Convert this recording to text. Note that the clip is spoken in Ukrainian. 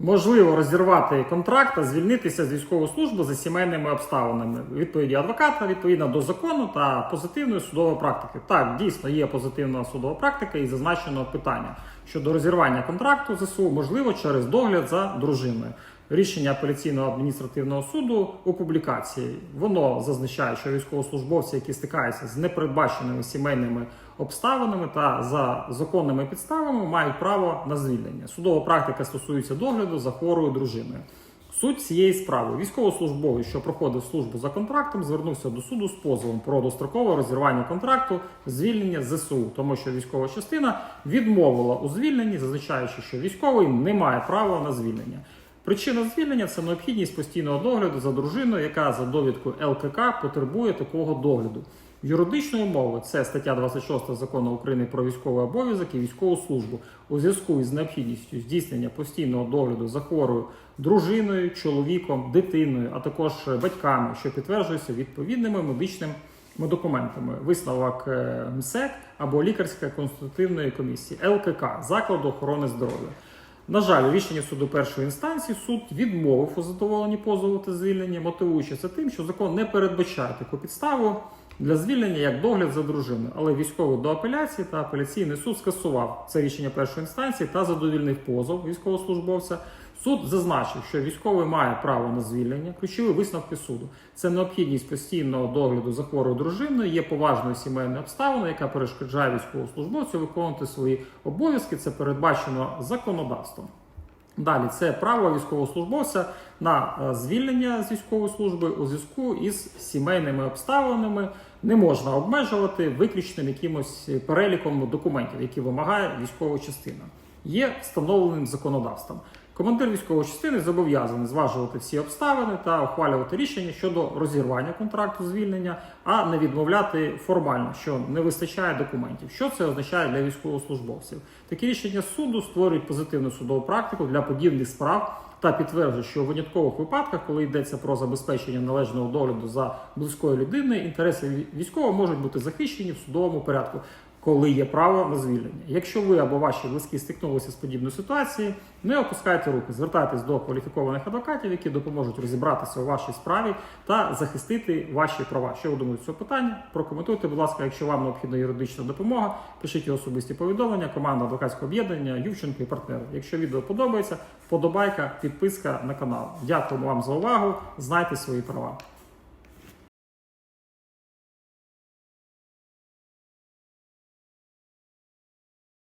Можливо розірвати контракт та звільнитися з військової служби за сімейними обставинами відповіді адвоката відповідно до закону та позитивної судової практики. Так, дійсно є позитивна судова практика і зазначено питання щодо розірвання контракту ЗСУ можливо через догляд за дружиною. Рішення апеляційного адміністративного суду у публікації воно зазначає, що військовослужбовці, які стикаються з непередбаченими сімейними обставинами та за законними підставами, мають право на звільнення. Судова практика стосується догляду за хворою дружиною. Суть цієї справи військовослужбовець, що проходив службу за контрактом, звернувся до суду з позовом про дострокове розірвання контракту, звільнення ЗСУ, тому що військова частина відмовила у звільненні, зазначаючи, що військовий не має права на звільнення. Причина звільнення це необхідність постійного догляду за дружиною, яка за довідкою ЛКК потребує такого догляду. Юридичною мовою це стаття 26 закону України про військовий обов'язок і військову службу у зв'язку із необхідністю здійснення постійного догляду за хворою дружиною, чоловіком, дитиною, а також батьками, що підтверджується відповідними медичними документами, висновок е, МСЕК або лікарська консультативної комісії ЛКК закладу охорони здоров'я. На жаль, у рішенні суду першої інстанції суд відмовив у задоволенні позову та звільнення, мотивуючи це тим, що закон не передбачає таку підставу для звільнення як догляд за дружиною. Але військовий до апеляції та апеляційний суд скасував це рішення першої інстанції та задовільнив позов військовослужбовця. Суд зазначив, що військовий має право на звільнення. Ключові висновки суду це необхідність постійного догляду за хворою дружиною, є поважною сімейною обставиною, яка перешкоджає військовослужбовцю виконувати свої обов'язки. Це передбачено законодавством. Далі це право військовослужбовця на е, звільнення з військової служби у зв'язку із сімейними обставинами не можна обмежувати виключним якимось переліком документів, які вимагає військова частина. Є встановленим законодавством. Командир військової частини зобов'язаний зважувати всі обставини та ухвалювати рішення щодо розірвання контракту звільнення, а не відмовляти формально, що не вистачає документів. Що це означає для військовослужбовців? Такі рішення суду створюють позитивну судову практику для подібних справ. Та підтверджує, що у виняткових випадках, коли йдеться про забезпечення належного догляду за близькою людиною, інтереси військового можуть бути захищені в судовому порядку, коли є право на звільнення. Якщо ви або ваші близькі стикнулися з подібною ситуацією, не опускайте руки, звертайтесь до кваліфікованих адвокатів, які допоможуть розібратися у вашій справі та захистити ваші права. Що ви думаєте цього питання? Прокоментуйте, будь ласка, якщо вам необхідна юридична допомога, пишіть особисті повідомлення, команда адвокатського об'єднання, Ювченко і партнери. Якщо відео подобається, вподобайка, підписка на канал. Дякуємо вам за увагу. Знайте свої права.